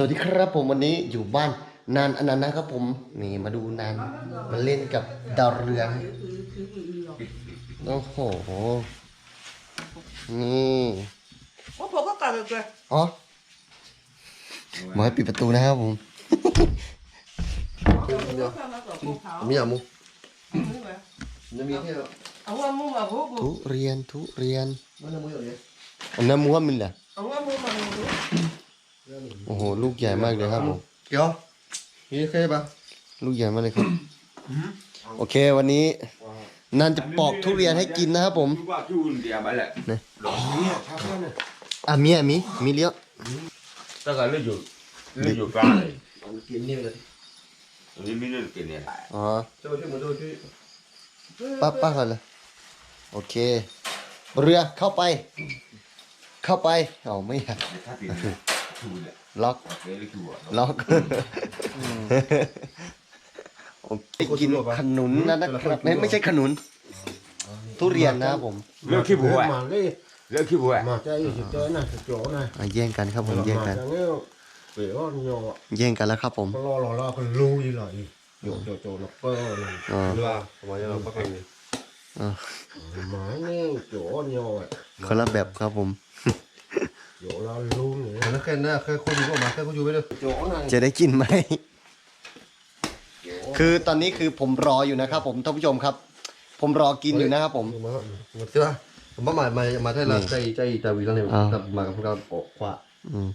สวัสดีครับผมวันนี้อยู่บ้านนานอนันต์นะครับผมนี่มาดูนานมาเล่นกับดาวเรืองโอ้โหนี่โอ้ผมก็กลับเลยอ๋อหมอให้ปิดประตูนะครับผมมีอะมุทุเรียนทุเรียนอันนั้นมุว่ามันแหละ โอ้โห ลูกใหญ่มากเลยครับผมเกี่ยวมีแค่ปะลูกใหญ่มากเลยครับ โอเควันนี้นันจะปอกทุเรียนให้กินนะครับผมว่าคิวเดียมาแหละอะมีอะมีมีเลี้ยวแต่ก็เลือดอยู่เลือดอยู่กลางเลยกินนี่เลยอันนี้ไม่เลือดกินเนี่ยอ๋อโจ้ช่วยมาโจ้ช่วยป้าป้าก่อนเลยโอเค เรือเข้าไป เข้าไปเอาไม่อยาก ถ้าเป็นคิวเนี่ยล็อกเลยคิวอะล็อกโอเคกินขนุนนะนะครับไม่ไม่ใช่ขนุน ทุเรียนนะครับผมเลือดคิวอะ mà đi เลือดคิวอะ mà chơi thì chơi này thì chỗ này อะแย่งกันครับผม mà แย่งกัน chẳng nhớ phải có nhỏ แย่งกันแล้วครับผม lo lo lo còn lưu đi lại chỗ chỗ chỗ nó cơ này อ๋อหรือว่าทำไมเราปักเลยอ๋อ mà nghe chỗ nhỏ ấy คนละแบบครับผม chỗ lo lưu này แล้วแค่นั้นแค่คนอยู่ก็มาแค่คนอยู่ไปเลย chỗ này จะได้กินไหม คือตอนนี้คือผมรออยู่นะครับ ผมท่านผู้ชมครับ ผมรอกินอยู่นะครับผม มามาเสื้อผมมามามาได้ละใจใจใจวีแล้วเนี่ยมากับพวกเราออกขวาอืม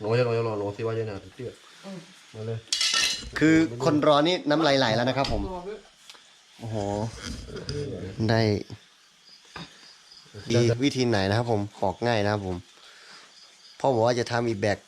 น้องยังน้องยังน้องสิว่ายังไงเตี้ยมาเลย คือคนรอนี่น้ำลายไหลแล้วนะครับ ผมโอ้โหได้ดีวิธีไหนนะครับผมปอกง่ายนะครับผม พ่อบอกว่าจะทำอีกแบบ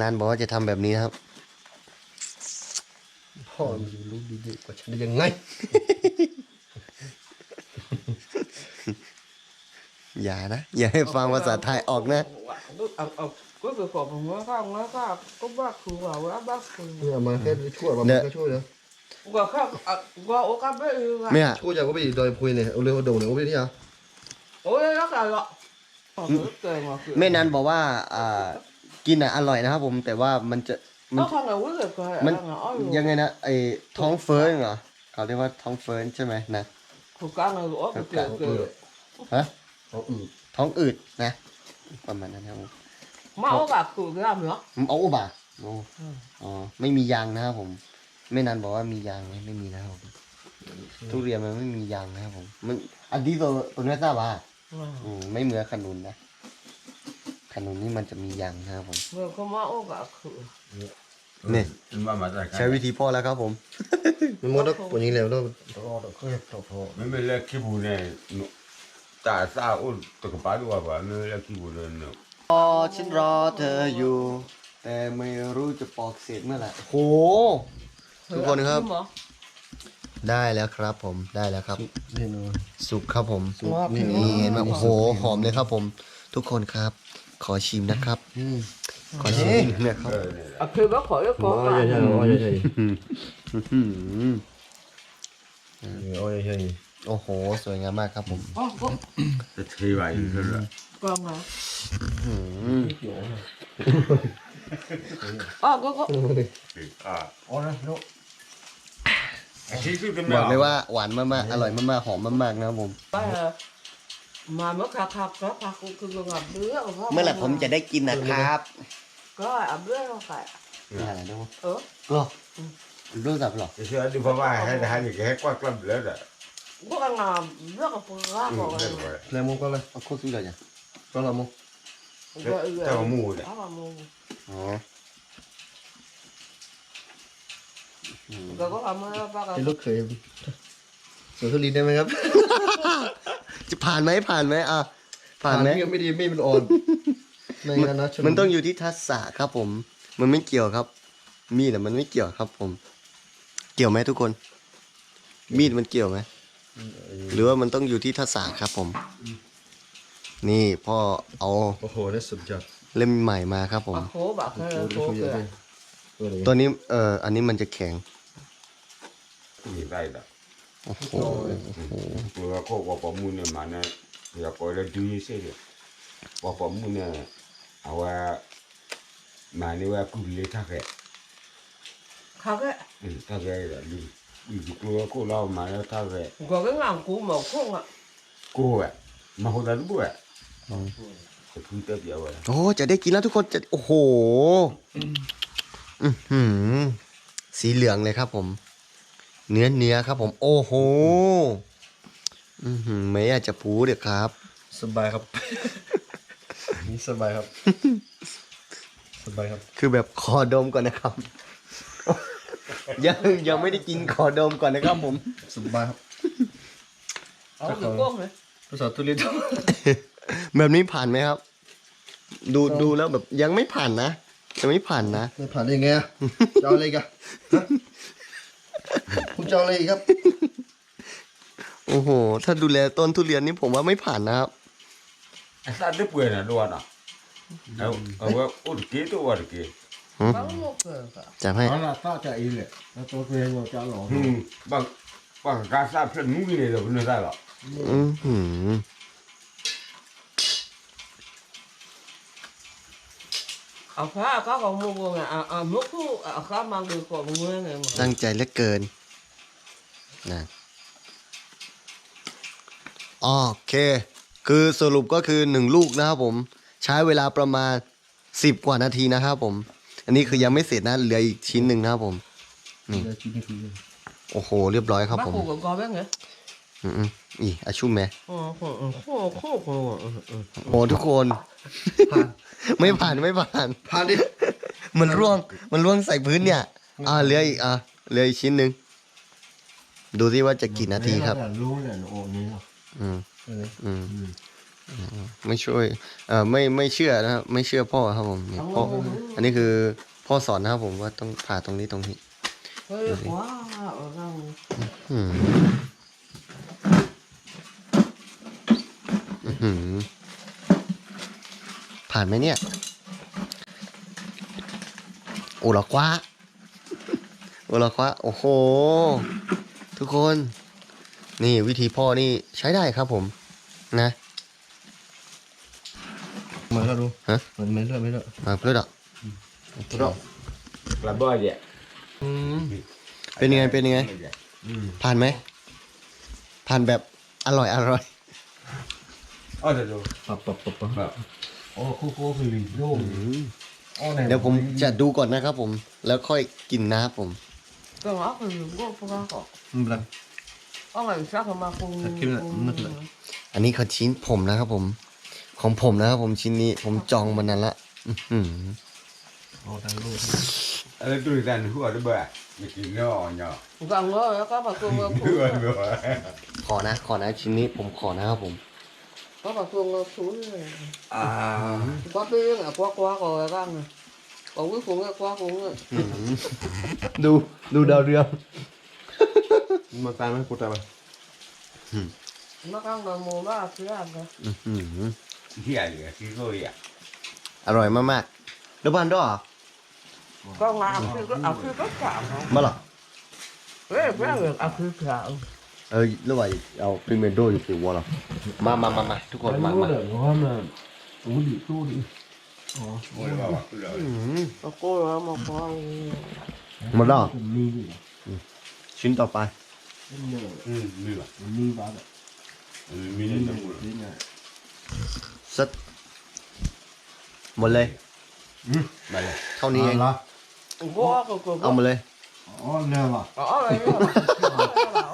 นานบอกว่าจะทำแบบนี้นะครับ พ่อมันรู้ดีๆกว่าฉันได้ยังไง อย่านะ อย่าให้ฟังภาษาไทยออกนะ à à, có việc của mình nó không nó khác, có bác khử vào với bác khử. เนี่ยมาแค่ช่วยมาแค่ช่วยเลย Quả khác, à, quả ô cá bê ư ไม่ vậy. อะช่วยจากก็ไปดอยพุยเนี่ยเอาเรือโดดเนี่ยก็ไปนี่อะ Ôi nó là lọ. Ờ, nó cười mà cười. แม่นันบอกว่าอ่ากินอะอร่อยนะครับ ผมแต่ว่ามันจะมัน Nó không là quý việc cười, มัน là ngõ rồi. ยังไงนะไอท้องเฟ้อเหรอเขาเรียกว่าท้องเฟ้อใช่ไหมนะ Khử cá này lỗ, Khử cười cá. cười. ฮะเขาอืดท้องอืดนะ ประมาณนั้นครับผม Mà ô bà khử cái làm nữa. มันเอาอุบะโอ้อ๋อไม่มียางนะครับผมแม่นันบอกว่ามียางไหมไม่มีนะครับผมทุเรียนมันไม่มียางนะครับผมมันอันนี้ตัวตัวนี้ทราบว่า Ừ. อืมไม่เหมือนขนุนนะขนุนนี่มันจะมียางนะครับผม Người không mà ô bà khử. นี่มามาจากใช้วิธีพ่อแล้วครับผม มันมดแล้วคนยิงแล้วแล้ว lo được khép to to ไม่ไม่เลือดคิวเนี่ยตาซาอุ้นตะกบ้าดูว่าว่าเลือดคิวเนี่ยรอฉันรอเธออยู่ แต่ไม่รู้จะปอกเสร็จเมื่อไหร่โหทุกคนครับ Nhưng mà, ได้แล้วครับผมได้แล้วครับนี่เนาะสุกครับผมนี่ นี่เห็นไหมโอ้โหหอมเลยครับผม ทุกคนครับ ขอชิมนะครับขอชิมนะครับ à, khi bác khỏi cái อ๋อ có ใช่ bà. ใช่อ๋อใช่ใช่อื้อหืออ๋อใช่โอ้โห สวยงามมากครับผม Ô, có, จะเทไว้อยู่แล้ว con hả? อื้ บอกเลยว่าหวานมากๆ อร่อยมากๆ หอมมากๆ นะครับผม Cái là- mà nó khạc khạc khạc khạc cũng cứ ngập đứa ở đó. เมื่อไหร่ผมจะได้กินนะครับ có ở đứa không phải นี่อะไรนะ ừ หรอรู้จักหรอจะเชื่อดูเพราะว่าให้ให้ให้กว้างกล้ำแล้วอะ có ăn nào rất là phù hợp อืม rồi ได้ไว้แล้วมุกก็เลยเอาโคตรสุดเลยจ้ะก็ละมุก Vậy rồi. Cho vào mù này. Đó là mù อ๋ อ rồi có làm ơn bác เป็นลูกเคยสวนทุเรียนได้ไหมครับ จะผ่านไหมผ่านไหมอะผ่านไหมไม่ดีไม่มันอ่อนในคณะชมันต้องอยู่ที่ทักษะครับผม มันไม่เกี่ยวครับ มีดอะมันไม่เกี่ยวครับ ผม เกี่ยวไหมทุกคน มีดมันเกี่ยวไหมหรือว่ามันต้องอยู่ที่ทักษะครับ ผม นี่พ่อเอาโอ้โหนี่สุดยอดเล่มใหม่มาครับผม bác khố bác โอ้ hay โห là ดู khố เยอะ kìa เลย ตัวนี้ตัวนี้เอ่ออันนี้มันจะแข็งนี่ได้ละโอ้โหตัวก็ว่าปมุนเนี่ยมันเนี่ยอยากก็เลยดูนี่สิว่าปมุนเนี่ยเอาว่า mà nếu mà cứ lấy thắc ấy เขาก็ ừ, thắc ấy là đi đi chụp lúa cô lao mà nó thắc ấy ก็ cái ngàn cú màu không ạ cô ấy mà hồi đó lúc ấy sẽ cứ tiếp giờ vậy โอ้จะได้กินแล้วทุกคนจะโอ้โห อื้อหือ สีเหลืองเลยครับผม เนื้อเนื้อครับผม โอ้โห อือหือไม่อยากจะพูดเดี๋ยวครับ สบายครับ นี่สบายครับ สบายครับ คือแบบขอดมก่อนนะครับ ยังยังไม่ได้กินขอดมก่อนนะครับผม สบายครับ ở cái con này ภาษาทุเรียนแบบนี้ผ่านไหมครับ ดูดูแล้วแบบยังไม่ผ่านนะ ยังไม่ผ่านนะ ไม่ผ่านได้ไงอะจะเอาอะไรกันฮะคุณจะเอาอะไรอีกครับ โอ้โห ถ้าดูแลต้นทุเรียนนี่ผมว่าไม่ผ่านนะครับ sao đứt quyền là đồ à ở ở ở kế tôi ở kế bắn một cái cả จะให้เอาละต้าจะอีเลยแล้วตัวเองเราจะหลอ ก ừ bằng bằng cá sa phân núi này rồi nó ra rồi อือหือ à phá có còn mua con à à mất thu à khá mang được còn mua này mà ตั้งใจเหลือเกินนะโอเค คือสรุปก็คือหนึ่งลูกนะครับผม ใช้เวลาประมาณสิบกว่านาทีนะครับผม อันนี้คือยังไม่เสร็จนะเหลืออีกชิ้นหนึ่งนะครับผมนี่โอ้โห เรียบร้อยครับ bác ผม cô còn coi biết nghe อืมๆอีอาชุ่มไหม ừ ừ ừ khô khô khô ừ ừ โอ้ทุกคนผ่าน ไม่ผ่านไม่ผ่าน ผ่านดิมันร่วง มันร่วงใส่พื้นเนี่ย อ่าเหลืออีกอะเหลืออีกชิ้นหนึ่ง ดูสิว่าจะกี่นาทีครับ รู้เนี่ยโอ้นี่เนาะอืมอืมอืมไม่ช่วย เอ่อไม่ไม่เชื่อนะครับไม่เชื่อพ่อครับผมนี่พ่ออันนี้คือพ่อสอนนะครับผมว่าต้องผ่าตรงนี้ตรงนี้ Ê, quá ở đâu อืมอื้อหือ ผ่านไหมเนี่ยโอละควะโอละควะโอ้โห ทุกคน นี่วิธีพ่อนี่ใช้ได้ครับผม นะเหมือนกันดูฮะเหมือนไม่เลือกไม่เลือกมาเพื่อดอก rồi là bao vậy เป็นยังไงเป็นยังไงผ่านไหมผ่านแบบอร่อยอร่อย ờ rồi rồi ปับปับปับปับ Vâng. โอ้คู่คู่คือลิงโยมอ๋อไหนเดี๋ยวผมจะดูก่อนนะครับผม แล้วค่อยกินนะครับผม cái ngõ thì có không có có ไม่เป็นไร có ngày sáng hôm qua không Thật kim lại, không- mất lại. อันนี้คือชิ้นผมนะครับผม ของผมนะครับผมชิ้นนี้ผมจองมานานละอื้อหือเอาทางลูก ờ tôi ra nó ở đó bờ mình chỉ nhỏ nhỏ gần đó có bà phương nữa có nữa ขอนะขอนะชิ้นนี้ผมขอนะครับผม có bà phương xuống này à có tiếng là quá quá rồi các này còn cuối cùng là quá cùng rồi ดูดูดาวเรือง มาตามไหมกูตามไหม nó ăn là mùa ba thứ ăn rồi อื้อหือ thì à thì rồi à อร่อยมากๆแล้วบ้านด้วยเหรอ con là ăn khi có ăn khi có cả มาเหรอ thế bé được ăn khi cả เออ ระหว่างเอาพรีเมโดอยู่สิวะเหรอมามามามาทุกคนมารู้มาเลยว่ามันอู้ดิตู้ดิอ๋อ ôi bà cứ rồi có cô là một con หมดแล้วเหรอผมมีดิชิ้นต่อไปมันเนี่ย ừ mưa มันมีบ้างแบบ ừ mưa lên nó mưa นี่ไงสักหมดเลย bà này เท่านี้เองละ có có có เอามาเลยอ๋อเนี่ยว่ะ có đây โอ้โหเอาเลยรอบบ้านอะไรที่เขา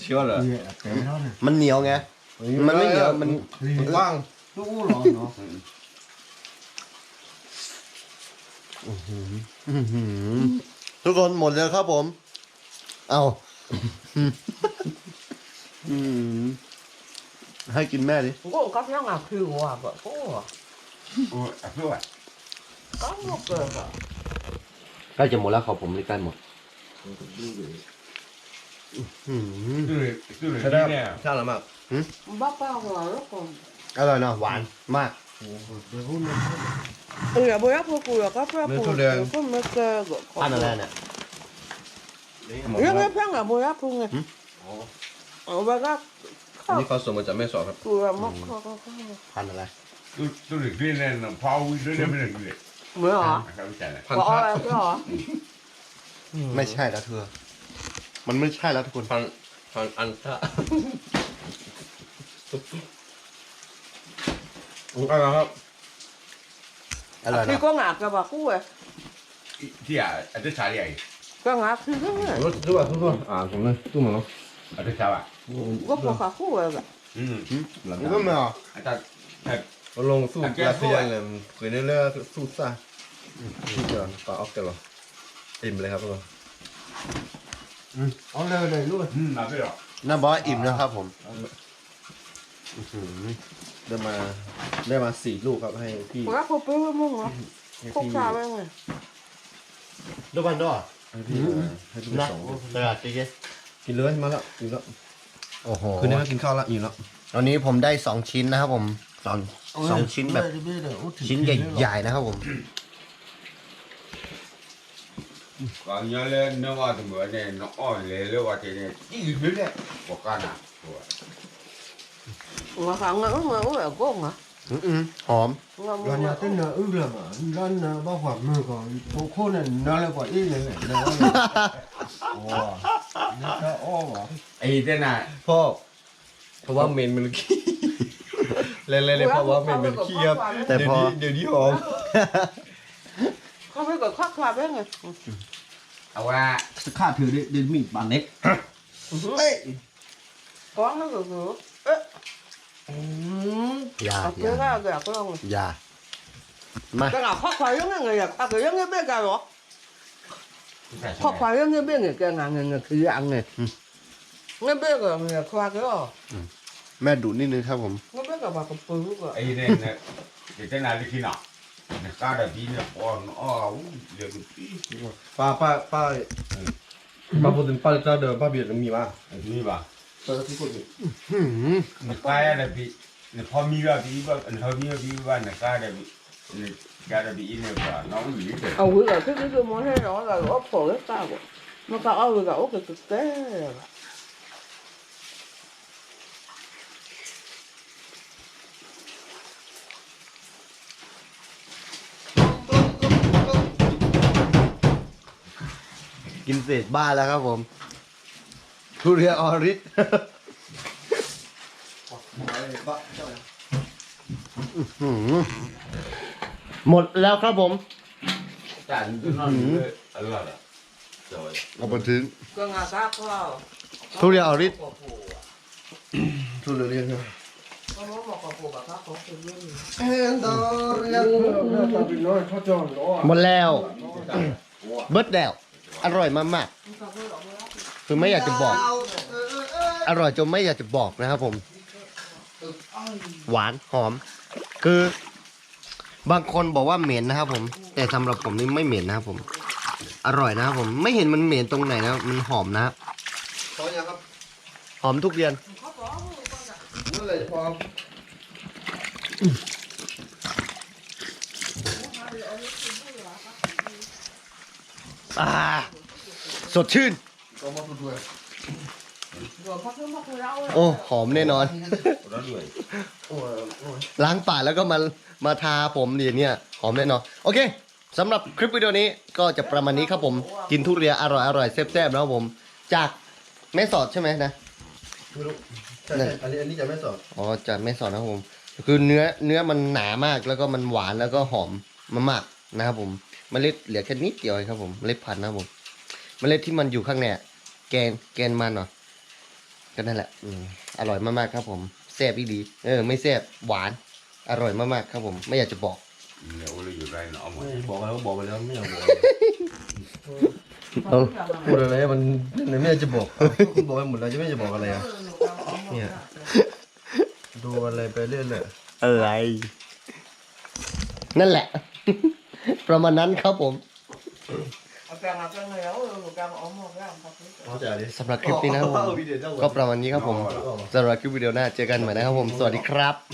เชื่อเหรอเนี่ยแต่ไม่เท่าเนี่ยมันเหนียวไง มันไม่เหนียว มันว่างตู้หรอเนาะอื้อหือทุกคนหมดแล้วครับผม เอาอืมให้กินแม่ดิ có có nó là khi hòa vợ có ôi à rồi có một cái cả ใกล้จะหมดแล้วครับผมใกล้หมดอืม tôi rồi tôi rồi ใช่ได้ đi nè ช่างหรือมาก bác bao rồi nó còn อร่อยเนาะหวานมาก ừ là bố áp cô là các phép Mấy cô thu đèn. có mấy cái gọi ทานอะไรเนี่ย riêng cái phép là bố áp cô này ở ba các อันนี้เขาส่งมาจากแม่สอดครับกูว่ามกข้าวข้าวพันธุ์อะไร Tu tu le viene no pau y le le le. เหมือนเหรอ Acá está. พันบอกธะอะไรก็เหรอไม่ใช่แล้วเธอ มันไม่ใช่แล้วทุกคนพันพันอันทะอะไรครับอร่อยพี่นะก็งากับว่ากูเว้ย Tía, a te sale ahí. ก็งาคือก็ไงรถด้วยทุกคนอ่าผมเลยตู้มันเนาะ A te estaba. ก็พอกับกูเว้ยแบบ Mm. มันก็ไม่เอา Hasta ลงสู้กาเซียนเลยคุยในเรื่องสู้ซ่าที่จะปลาออกกันหรออิ่มเลยครับทุกคนเอาเลยเลยลูก mm, ma però. น่าบอกว่าอิ่มนะครับผมได้มาได้มาสี่ลูกครับให้พี่กูก็พอปื้อมึงเหรอให้พวกพี่ชาไปไงดูบันดอให้พี่ให้พี่นะสองตลาดจีเกกินเลยมาแล้วกินแล้วโอ้โหคืนนี้มากินข้าวแล้วอิ่มแล้ววันนี้ผมได้สองชิ้นนะครับผมสองสองชิ้นแบบ ชิ้นใหญ่ๆนะครับผม Quando le no va tu mo ne no on le le va te ne. Ti le le. Bocana. งาขังงาเงาแบบก้งอะอืมหอมงามึร้านงนี้เต้นเนื้ออึ้งเลยมาร้านนะบ้าหัวมือก่อนโคโค่เนี่ยน่าเลยกว่าอีเลยเลยนะโอ้นี่ก็อ้อวะ Ai te na. พ่อเพราะว่าเมนมันขี้เล่นเลยเพราะว่าเมนมันขี้ครับแต่พอเดี๋ยวนี้หอม เขาไม่เกิดควักคลาไปไง Awa. สข้าถือเดินมีดบานเล็กก้อนนั่นก็คือเอ๊ะอย่าเอาอเกลืย่าอก็อยากลองอย่ามาแต่เราควักควายยังไงอยากเอาเกลือยังไงเบี้ยกันหรอควักควายยังไงเบี้ยเนี่ยแกงานเงินคืออย่างไงเงี้ยเบี้ยก็เนี่ยควักก็แม่ดุนิดนึงครับผมเงี้ยเบี้ยก็มากับปืนก็ Ai ne ne. Te na le kina. Ne kada bi ne on. Oh, le bi. ป้าป้าป้าป้าพูดถึงป้าเจ้าเดิมป้าเบียดมีมา Ni ba. ป้าที่พูดถึงหืม Ne kaya le bi. Ne pho mi ba bi ba. Ne pho mi bi ba ne kada bi. Ne kada bi ne ba. No ni te. เอาหัวก็คือคือมันให้น้องเราเอาผลตาบ่มันก็เอาหัวก็โอเคก็แก่ เศษบ้านแล้วครับผมทุเรียนออริสหมดแล้วครับผม Ta ni no ni. Allah da. Rồi. เอาไปทิ้งก็งาซักก็ทุเรียนออริส ทุเรียนครับก็มันบอกกับปู่กับซักของคือเนี่ยเขาจอนล้อหมดแล้ว เบิร์ดแล้ว อร่อยมากๆคือไม่อยากจะบอก อร่อยจนไม่อยากจะบอกนะครับผม หวานหอม คือบางคนบอกว่าเหม็นนะครับผม แต่สำหรับผมนี่ไม่เหม็นนะครับผม อร่อยนะครับผม ไม่เห็นมันเหม็นตรงไหนนะครับมันหอมนะครับพอยังครับหอมทุกเรียนเมื่อไหร่พออ่า สดชื่นก็มาพูดด้วยเดี๋ยวพักเรื่องพักเล่าโอ้ หอมแน่นอน Đó rồi. โอ้ยโอ้ยล้างปากแล้วก็มามาทาผมเนี่ยเนี่ย หอมแน่นอน โอเคสำหรับคลิปวิดีโอนี้ก็จะประมาณนี้ครับผม กินทุเรียนอร่อยอร่อยแซ่บๆนะครับผม จากแม่สอดใช่ไหมนะไม่รู้ใช่ใช่อันนี้อันนี้จะไม่สอนอ๋อจากแม่สอดนะครับผม คือเนื้อเนื้อมันหนามากแล้วก็มันหวานแล้วก็หอมมากๆนะครับผมเมล็ดเหลือแค่นิดเดียวเองครับผมเมล็ดพันธุ์นะครับผม เมล็ดที่มันอยู่ข้างในอะแกนแกนมันเนาะก็นั่นแหละอืมอร่อยมากๆครับผมแซ่บอีดีเออไม่แซ่บหวาน อร่อยมากๆครับผม ไม่อยากจะบอก Ne ole ju rai no mo. บอกแล้วก็บอกไปแล้วไม่อยากบอกเอาพูดอะไรมันไม่อยากจะบอกคุณบอกไปหมดแล้วจะไม่จะบอกอะไรอะเนี่ยดูอะไรไปเรื่อยเลยอะไร นั่นแหละ ประมาณนั้นครับผมเอา แกงเอาแกงแล้วแกงเอาหมดแล้วพักนี้เข้าใจดิสำหรับคลิปนี้นะครับผมก็ประมาณนี้ครับผมสำหรับคลิปวิดีโอหน้าเจอกันใหม่นะครับผมสวัสดีครับ